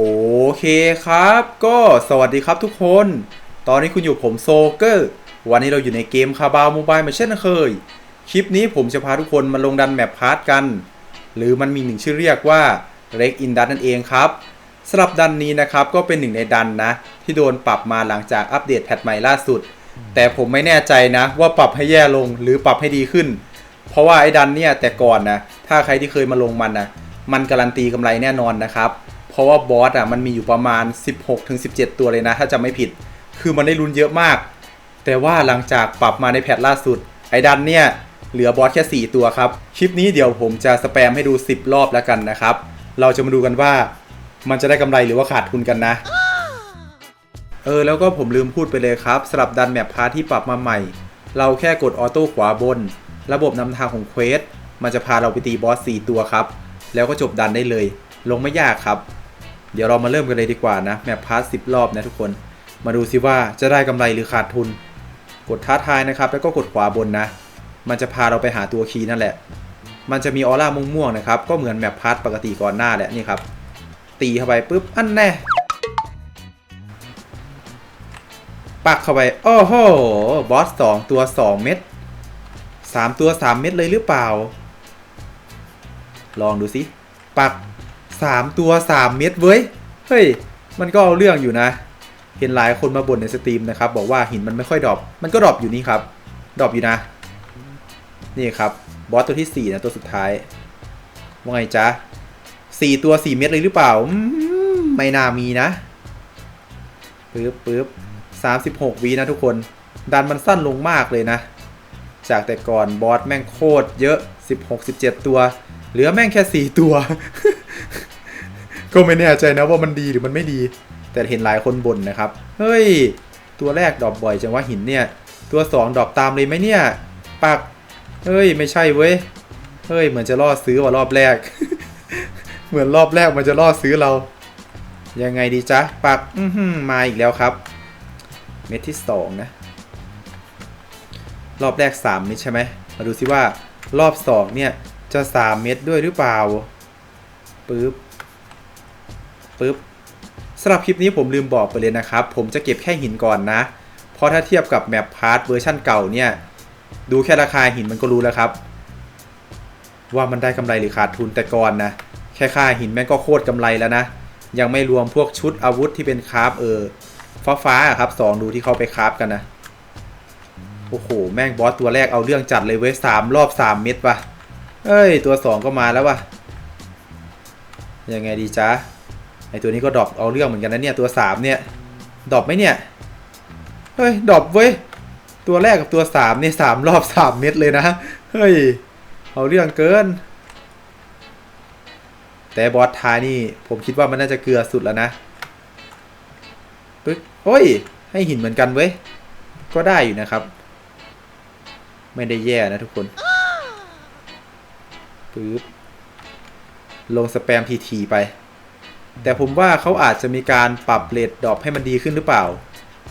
โอเคครับ ก็สวัสดีครับทุกคน ตอนนี้คุณอยู่ผมโซเกอร์ วันนี้เราอยู่ในเกมคาบาวโมบายมาเช่นเคย คลิปนี้ผมจะพาทุกคนมาลงดันแมปพาร์ทกัน หรือมันมีหนึ่งชื่อเรียกว่าเร็กอินดันนั่นเองครับสำหรับดันนี้นะครับก็เป็นหนึ่งในดันนะ ที่โดนปรับมาหลังจากอัปเดตแพทใหม่ล่าสุด แต่ผมไม่แน่ใจนะ ว่าปรับให้แย่ลงหรือปรับให้ดีขึ้น เพราะว่าไอ้ดันเนี่ยแต่ก่อนนะถ้าใครที่เคยมาลงมันนะมันการันตีกำไรแน่นอนนะครับ ราะว่าบอสอะมันมีอยู่ประมาณ 16-17 ตัวเลยนะ ถ้าจำไม่ผิด คือมันได้ลุ้นเยอะมาก แต่ว่าหลังจากปรับมาในแพทล่าสุด ไอ้ดันเนี่ย เหลือบอสแค่ 4 ตัวครับ คลิปนี้เดี๋ยวผมจะสแปมให้ดู 10 รอบแล้วกันนะครับ เราจะมาดูกันว่ามันจะได้กำไรหรือว่าขาดทุนกันนะ เออแล้วก็ผมลืมพูดไปเลยครับสำหรับดันแมปพาร์ที่ปรับมาใหม่ เราแค่กดออโต้ขวาบน ระบบนำทางของเควสมันจะพาเราไปตีบอส4ตัวครับ แล้วก็จบดันได้เลย ลงไม่ยากครับ ดี๋ยวเรามาเริ่มกันเลยดีกว่านะ แมปพาร์ท10รอบนะทุกคน มาดูซิว่าจะได้กำไรหรือขาดทุน กดท้าทายนะครับ แล้วก็กดขวาบนนะ มันจะพาเราไปหาตัวคีย์นั่นแหละ มันจะมีออร่าม่วงๆนะครับ ก็เหมือนแมปพาร์ทปกติก่อนหน้าแหละนี่ครับ ตีเข้าไปปุ๊บ อันแน่ปักเข้าไป โอ้โห บอสสองตัวสองเม็ดสามตัวสามเม็ดเลยหรือเปล่า ลองดูสิ ปัก สามตัวสามเม็ดเว้ย เฮ้ย มันก็เอาเรื่องอยู่นะ เห็นหลายคนมาบ่นในสตรีมนะครับ บอกว่าหินมันไม่ค่อยดรอปมันก็ดรอปอยู่นี่ครับดรอปอยู่นะ นี่ครับ บอสตัวที่สี่นะตัวสุดท้าย ว่าไงจ๊ะสี่ตัวสี่เม็ดเลยหรือเปล่า ไม่น่ามีนะปึ๊บปึ๊บสามสิบหกวีนะทุกคน ดันมันสั้นลงมากเลยนะ จากแต่ก่อนบอสแม่งโคตรเยอะ 16 17 ตัว เหลือแม่งแค่ 4 ตัว ก็ไม่แน่ใจนะว่ามันดีหรือมันไม่ดี แต่เห็นหลายคนบ่นนะครับ เฮ้ย ตัวแรกดรอปบ่อยจังว่าหินเนี่ย ตัว 2ดรอปตามเลยไหมเนี่ยปักเฮ้ย ไม่ใช่เว้ย เฮ้ย เหมือนจะล่อซื้อว่ารอบแรก เหมือนรอบแรกมันจะล่อซื้อเรา ยังไงดีจ๊ะปักอือหือมาอีกแล้วครับ เม็ดที่สองนะ รอบแรก3เม็ดใช่ไหมมาดูซิว่ารอบ2เนี่ยจะ3เม็ดด้วยหรือเปล่า ปึ๊บปึ๊บสำหรับคลิปนี้ผมลืมบอกไปเลยนะครับ ผมจะเก็บแค่หินก่อนนะ เพราะถ้าเทียบกับแมปพาร์ทเวอร์ชั่นเก่าเนี่ย ดูแค่ราคาหินมันก็รู้แล้วครับ ว่ามันได้กำไรหรือขาดทุนแต่ก่อนนะ แค่ค่าหินแม่งก็โคตรกำไรแล้วนะ ยังไม่รวมพวกชุดอาวุธที่เป็นคราฟเออฟ้าฟ้าๆครับสองดูที่เขาไปคราฟกันนะโอ้โห แม่งบอสตัวแรกเอาเรื่องจัดเลยเว้ยสามรอบสามเม็ดว่ะเอ้ย ตัวสองก็มาแล้วว่ะ ยังไงดีจ๊ะไอตัวนี้ก็ดรอปเอาเรื่องเหมือนกันนะเนี่ยตัวสามเนี่ยดรอปไหมเนี่ยเฮ้ยดรอปเว้ยตัวแรกกับตัวสามเนี่ยสามรอบสามเม็ดเลยนะเฮ้ยเอาเรื่องเกิน แต่บอสท้ายนี่ผมคิดว่ามันน่าจะเกลือสุดแล้วนะปึ๊กโอ้ย ให้หินเหมือนกันเว้ยก็ได้อยู่นะครับ ไม่ได้แย่นะทุกคนปึ๊บ ลงสแปมทีทีไป แต่ผมว่าเขาอาจจะมีการปรับเลดดรอปให้มันดีขึ้นหรือเปล่า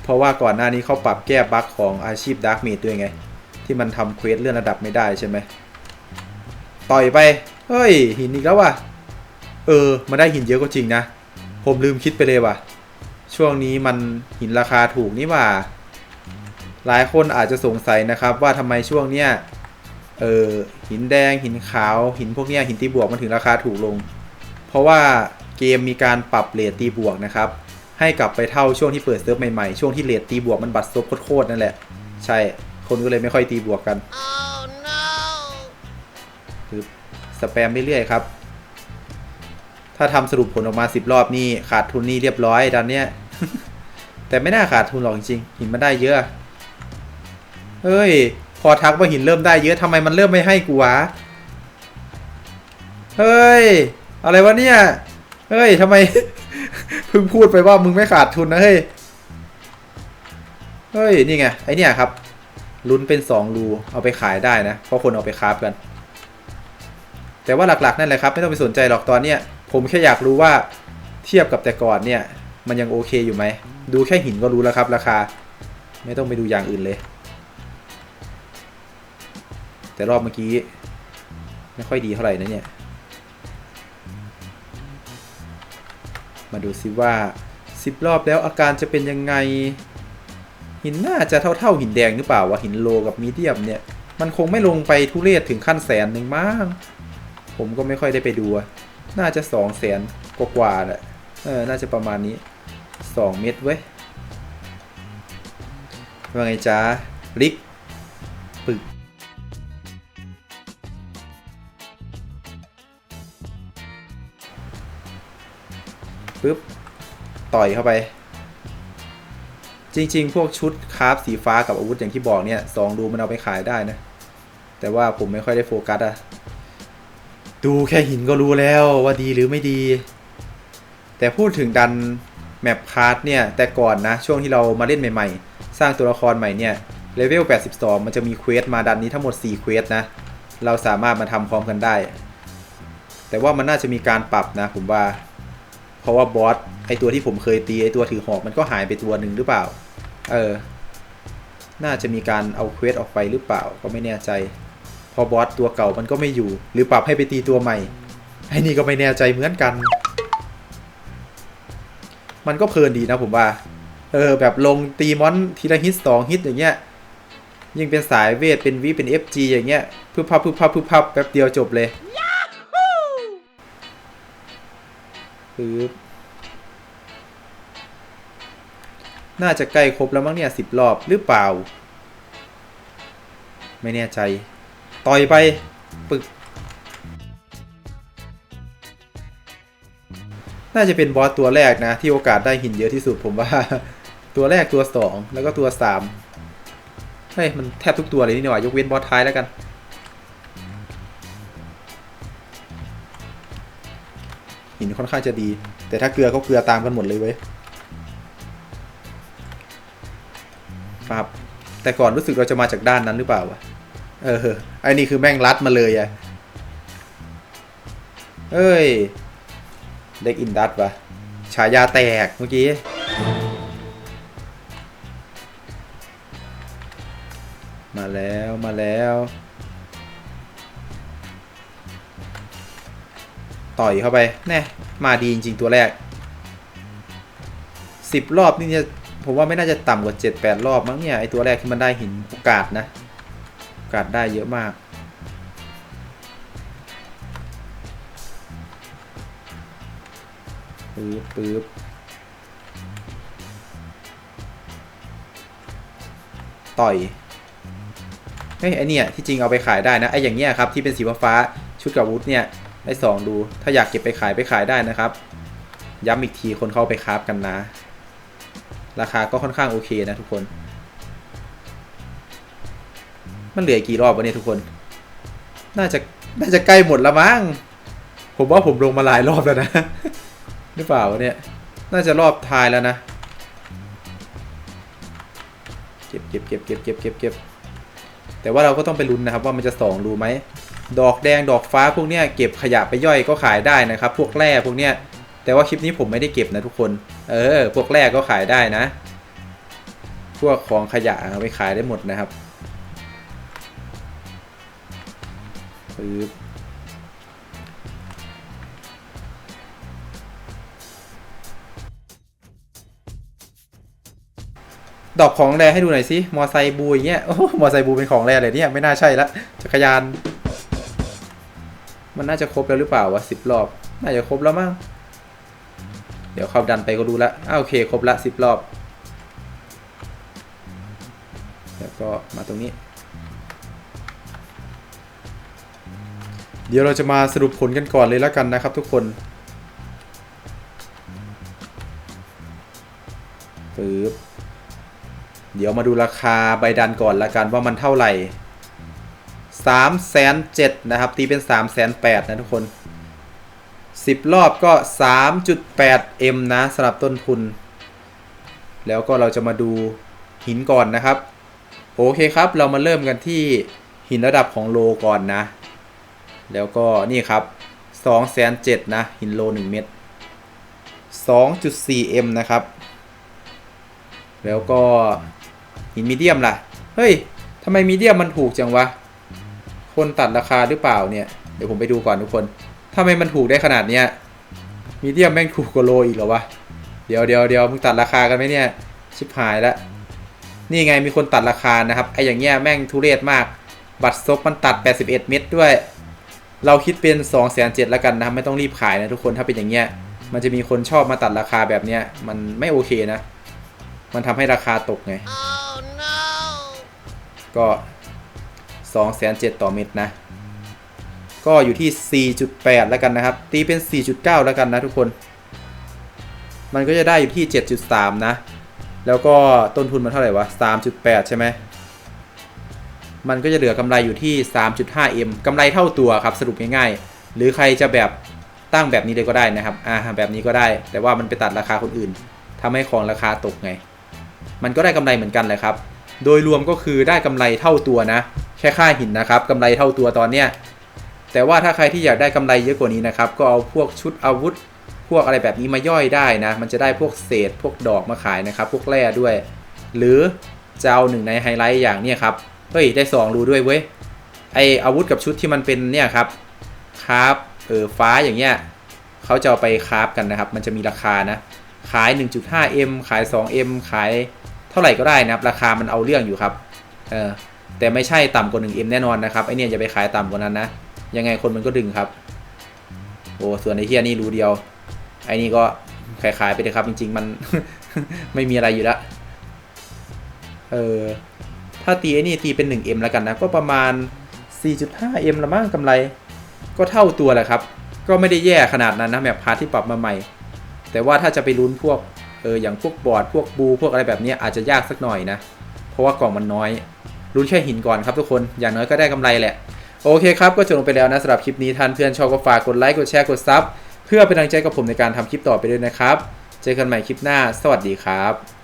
เพราะว่าก่อนหน้านี้เขาปรับแก้บั๊กของอาชีพดาร์กเมดด้วยไง ที่มันทำเควสเลื่อนระดับไม่ได้ใช่ไหมต่อยไป เฮ้ย หินอีกแล้วว่ะ เออมันได้หินเยอะก็จริงนะ ผมลืมคิดไปเลยว่ะ ช่วงนี้มันหินราคาถูกนี่ว่า หลายคนอาจจะสงสัยนะครับว่าทำไมช่วงเนี้ย เออหินแดงหินขาวหินพวกเนี้ยหินตีบวกมันถึงราคาถูกลง เพราะว่าเกมมีการปรับเรทตีบวกนะครับ ให้กลับไปเท่าช่วงที่เปิดเซิร์ฟใหม่ๆ ช่วงที่เรทตีบวกมันบัตรซบโคตรๆนั่นแหละ ใช่ คนก็เลยไม่ค่อยตีบวกกัน Oh no! คือสแปมเรื่อยๆครับ ถ้าทำสรุปผลออกมา 10 รอบนี่ขาดทุนนี่เรียบร้อยดันเนี้ย แต่ไม่น่าขาดทุนหรอกจริงๆหินมันได้เยอะ เฮ้ย พอทักว่าหินเริ่มได้เยอะทำไมมันเริ่มไม่ให้กูวะ เฮ้ย อะไรวะเนี่ย เฮ้ยทำไม เพิ่งพูดไปว่ามึงไม่ขาดทุนนะเฮ้ย เฮ้ย นี่ไง ไอเนี่ยครับ ลุ้นเป็นสองรูเอาไปขายได้นะ เพราะคนเอาไปคราฟกัน แต่ว่าหลักๆนั่นแหละครับ ไม่ต้องไปสนใจหรอกตอนเนี้ย ผมแค่อยากรู้ว่าเทียบกับแต่ก่อนเนี่ย มันยังโอเคอยู่ไหม ดูแค่หินก็รู้แล้วครับ ราคา ไม่ต้องไปดูอย่างอื่นเลย แต่รอบเมื่อกี้ ไม่ค่อยดีเท่าไหร่นะเนี่ย มาดูซิว่า 10 รอบแล้วอาการจะเป็นยังไง หินน่าจะเท่าๆหินแดงหรือเปล่าวะหินโลกับมีเดียมเนี่ย มันคงไม่ลงไปทุเรศถึงขั้นแสนหนึ่งมั้งผมก็ไม่ค่อยได้ไปดู น่าจะสองแสนกว่าๆแหละเออ น่าจะประมาณนี้สองเม็ดเว้ย ว่าไงจ๊ะลิกปึก ปึ๊บต่อยเข้าไป จริง ๆ พวกชุดคราฟสีฟ้ากับอาวุธอย่างที่บอกเนี่ยสองดูมันเอาไปขายได้นะ แต่ว่าผมไม่ค่อยได้โฟกัสอะดูแค่หินก็รู้แล้วว่าดีหรือไม่ดี แต่พูดถึงดันแมปพาร์ทเนี่ย แต่ก่อนนะ ช่วงที่เรามาเล่นใหม่ ๆ สร้างตัวละครใหม่เนี่ยเลเวล 82 มันจะมีเควสมาดันนี้ทั้งหมด 4 เควสนะ เราสามารถมาทำพร้อมกันได้ แต่ว่ามันน่าจะมีการปรับนะผมว่า ราะว่าบอสไอตัวที่ผมเคยตีไอตัวถือหอกมันก็หายไปตัวหนึ่งหรือเปล่า เออ น่าจะมีการเอาเควสออกไปหรือเปล่าก็ไม่แน่ใจ พอบอสตัวเก่ามันก็ไม่อยู่ หรือปรับให้ไปตีตัวใหม่ไอ้นี่ก็ไม่แน่ใจเหมือนกัน มันก็เพลินดีนะผมว่า เออ แบบลงตีมอนทีละฮิตสองฮิตอย่างเงี้ย ยิ่งเป็นสายเวทเป็นวิเป็น FG อย่างเงี้ยพึบพับพึบพับพึบพับแป๊บเดียวจบเลย ปึ๊บน่าจะใกล้ครบแล้วมั้งเนี่ยสิบรอบหรือเปล่า ไม่แน่ใจ ต่อยไป ปึก น่าจะเป็นบอสตัวแรกนะ ที่โอกาสได้หินเยอะที่สุดผมว่า ตัวแรกตัวสองแล้วก็ตัวสามเฮ้ย มันแทบทุกตัวเลยนี่หว่ายกเว้นบอสท้ายแล้วกัน ค่อนข้างจะดี แต่ถ้าเกลือก็เกลือตามกันหมดเลยเว้ยครับแต่ก่อนรู้สึกเราจะมาจากด้านนั้นหรือเปล่าวะเออไอ้นี่คือแม่งรัดมาเลยอะเอ้ยเด็กอินดัตวะฉายาแตกเมื่อกี้มาแล้วมาแล้ว ต่อยเข้าไปแน่มาดีจริงๆตัวแรกสิบรอบนี่เนี่ยผมว่าไม่น่าจะต่ำกว่าเจ็ดแปดรอบมั้งเนี่ยไอตัวแรกที่มันได้หินโอกาสนะโอกาสได้เยอะมากปึ๊บปึ๊บต่อยเฮ้ยไอเนี่ยที่จริงเอาไปขายได้นะไออย่างเงี้ยครับที่เป็นสีฟ้าชุดกับวุธเนี่ย ได้สองดู ถ้าอยากเก็บไปขายไปขายได้นะครับ ย้ำอีกทีคนเข้าไปคราฟกันนะ ราคาก็ค่อนข้างโอเคนะทุกคน มันเหลือกี่รอบวะเนี่ยทุกคน น่าจะน่าจะใกล้หมดล้วมั้ง ผมว่าผมลงมาหลายรอบแล้วนะ หรือเปล่าวะเนี่ย น่าจะรอบท้ายแล้วนะ เก็บเก็บเก็บเก็บเก็บเก็บเก็บแต่ว่าเราก็ต้องไปลุ้นนะครับว่ามันจะสองรูไหม ดอกแดงดอกฟ้าพวกเนี้ยเก็บขยะไปย่อยก็ขายได้นะครับ พวกแร่พวกเนี้ยแต่ว่าคลิปนี้ผมไม่ได้เก็บนะทุกคน เออ พวกแร่ก็ขายได้นะ พวกของขยะเอาไปขายได้หมดนะครับปึ๊บดอกของแรให้ดูหน่อยสิ มอไซบูอย่างเงี้ย โอ้ มอไซบูเป็นของแรเลยเนี่ย ไม่น่าใช่ละ จักรยาน มันน่าจะครบแล้วหรือเปล่าวะสิบรอบ น่าจะครบแล้วมั้ง เดี๋ยวเข้าดันไปก็ดูละอ้าโอเค ครบละสิบรอบ แล้วก็มาตรงนี้ เดี๋ยวเราจะมาสรุปผลกันก่อนเลยแล้วกันนะครับทุกคนปึ๊บเดี๋ยวมาดูราคาใบดันก่อนละกันว่ามันเท่าไหร่ สามแสนเจ็ดนะครับ ตีเป็นสามแสนแปดนะทุกคนสิบรอบก็สามจุดแปดเอ็มนะสำหรับต้นทุน แล้วก็เราจะมาดูหินก่อนนะครับ โอเคครับ เรามาเริ่มกันที่หินระดับของโลก่อนนะ แล้วก็นี่ครับ2องแสนเจ็ดนะ หินโล1เม็ด2.4 m นะครับ แล้วก็หินมีเดียมล่ะ เฮ้ยทำไมมีเดียมมันถูกจังวะ คนตัดราคาหรือเปล่าเนี่ย เดี๋ยวผมไปดูก่อนทุกคนทำไมมันถูกได้ขนาดเนี้ยมีมีเดียมแม่งถูกกว่าโลอีกเหรอวะ เดี๋ยวเดี๋ยวเดี๋ยวมึงตัดราคากันไหมเนี่ย ชิบหายแล้วนี่ไงมีคนตัดราคานะครับไออย่างเงี้ยแม่งทุเรศมาก บัตรซบมันตัด 81 เม็ดด้วย เราคิดเป็น2 7 0 0 0แล้วกันนะครับไม่ต้องรีบขายนะทุกคนถ้าเป็นอย่างเงี้ย มันจะมีคนชอบมาตัดราคาแบบเนี้ยมันไม่โอเคนะ มันทำให้ราคาตกไงก็ 2 7 0 0ต่อเม็ดนะ ก็อยู่ที่ 4.8 แล้วกันนะครับ ตีเป็น 4.9 แล้วกันนะทุกคน มันก็จะได้อยู่ที่ 7.3 นะ แล้วก็ต้นทุนมันเท่าไหร่วะ 3.8 ใช่ไหม มันก็จะเหลือกำไรอยู่ที่ 3.5m กำไรเท่าตัวครับสรุปง่ายๆ หรือใครจะแบบตั้งแบบนี้เลยก็ได้นะครับ อ่า แบบนี้ก็ได้ แต่ว่ามันไปตัดราคาคนอื่นทำให้ของราคาตกไง มันก็ได้กำไรเหมือนกันเลยครับ โดยรวมก็คือได้กำไรเท่าตัวนะ แค่ค่าหินนะครับกำไรเท่าตัวตอนเนี้ยแต่ว่าถ้าใครที่อยากได้กำไรเยอะกว่านี้นะครับ ก็เอาพวกชุดอาวุธ พวกอะไรแบบนี้มาย่อยได้นะ มันจะได้พวกเศษพวกดอกมาขายนะครับ พวกแร่ด้วย หรือจะเอาหนึ่งในไฮไลท์อย่างเนี้ยครับ เฮ้ย ได้ 2 รูด้วยเว้ย ไออาวุธกับชุดที่มันเป็นเนี่ยครับคราฟเออฟ้าอย่างเงี้ยเขาจะเอาไปคราฟกันนะครับ มันจะมีราคานะ ขาย 1.5m ขาย 2m ขายเท่าไหร่ก็ได้นะครับ ราคามันเอาเรื่องอยู่ครับ เออ แต่ไม่ใช่ต่ำกว่า 1m แน่นอนนะครับไอเนี่ยอย่าไปขายต่ำกว่านั้นนะ ยังไงคนมันก็ดึงครับโอ้ส่วนไอเฮียนี่รู้เดียว ไอนี่ก็ขายๆไปเลยครับ จริง ๆ มัน ไม่มีอะไรอยู่ล้วเออถ้าตีไอนี่ตีเป็น 1m แล้วกันนะ ก็ประมาณ 4.5m ละมั้งกำไร ก็เท่าตัวแหละครับ ก็ไม่ได้แย่ขนาดนั้นนะแมปพาร์ที่ปรับมาใหม่ แต่ว่าถ้าจะไปลุ้นพวกเอออย่างพวกบอร์ดพวกบู พวกอะไรแบบนี้อาจจะยากสักหน่อยนะ เพราะว่ากล่องมันน้อย ลุ้นแค่หินก่อนครับทุกคนอย่างน้อยก็ได้กำไรแหละ โอเคครับ ก็จบลงไปแล้วนะสำหรับคลิปนี้ท่านเพื่อนชอบก็ฝากกดไลค์กดแชร์กดซับเพื่อเป็นกำลังใจกับผมในการทำคลิปต่อไปด้วยนะครับ เจอกันใหม่คลิปหน้า สวัสดีครับ